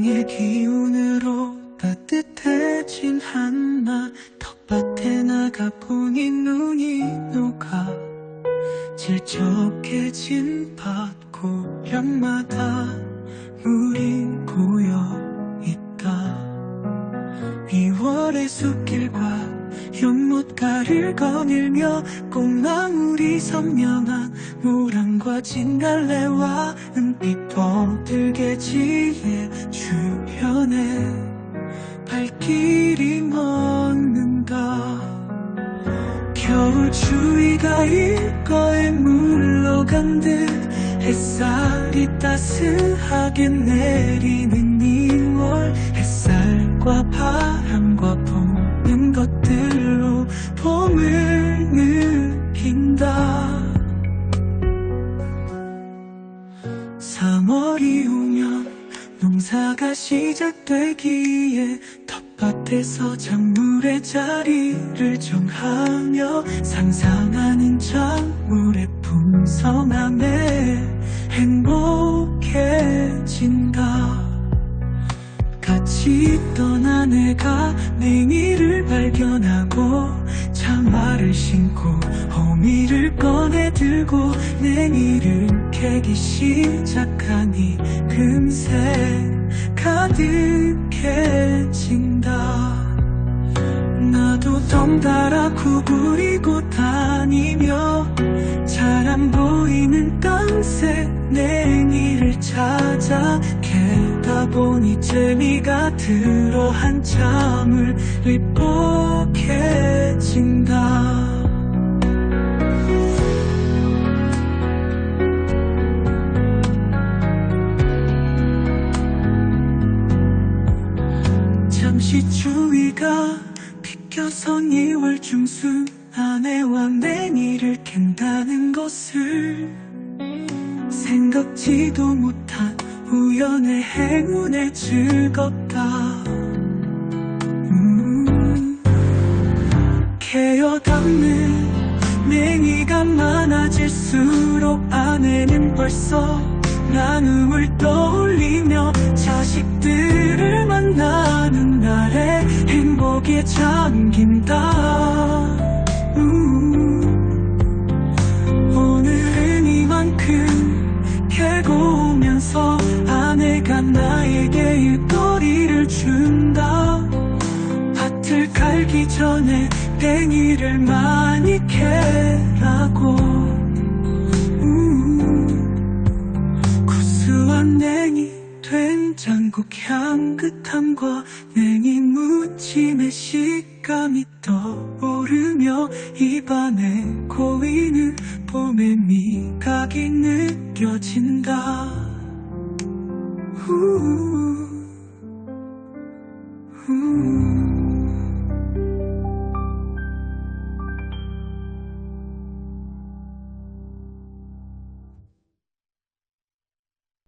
사랑의 기운으로 따뜻해진 한나 텃밭에 나가 보니 눈이 녹아 질척해진 밭 고향마다 물이 고여 있다. 2월의 숲길과 연못가를 거닐며 꽃나물이 선명한 모란과 진달래와 은빛 덩들게 지혜 주변에 발길이 멎는다 겨울 추위가 일거에 물러간 듯 햇살이 따스하게 내리는 2월 햇살과 바람과 보는 것들로 봄을 3월이 오면 농사가 시작되기에 텃밭에서 작물의 자리를 정하며 상상하는 작물의 풍성함에 행복해진다 같이 있던 아내가 냉이를 발견하고 장화를 신고 호미를 꺼내 들고 냉이를 캐기 시작하니 금세 가득해진다. 나도 덩달아 구부리고 다니며 보니 재미가 들어 한참을 릿복해진다. 잠시 추위가 비켜선 2월 중순 아내와 냉이를 캔다는 것을 생각지도 못한 우연의 행운에 즐겁다. 음, 개어 담는 냉이가 많아질수록 아내는 벌써 나눔을 떠올리며 자식들을 만나는 날에 행복에 잠긴다 갈기 전에 뱅이를 많이 캐라고 음, 구수한 냉이 된장국 향긋함과 냉이 무침의 식감이 떠오르며 입안에 고이는 봄의 미각이 느껴진다 우, 우.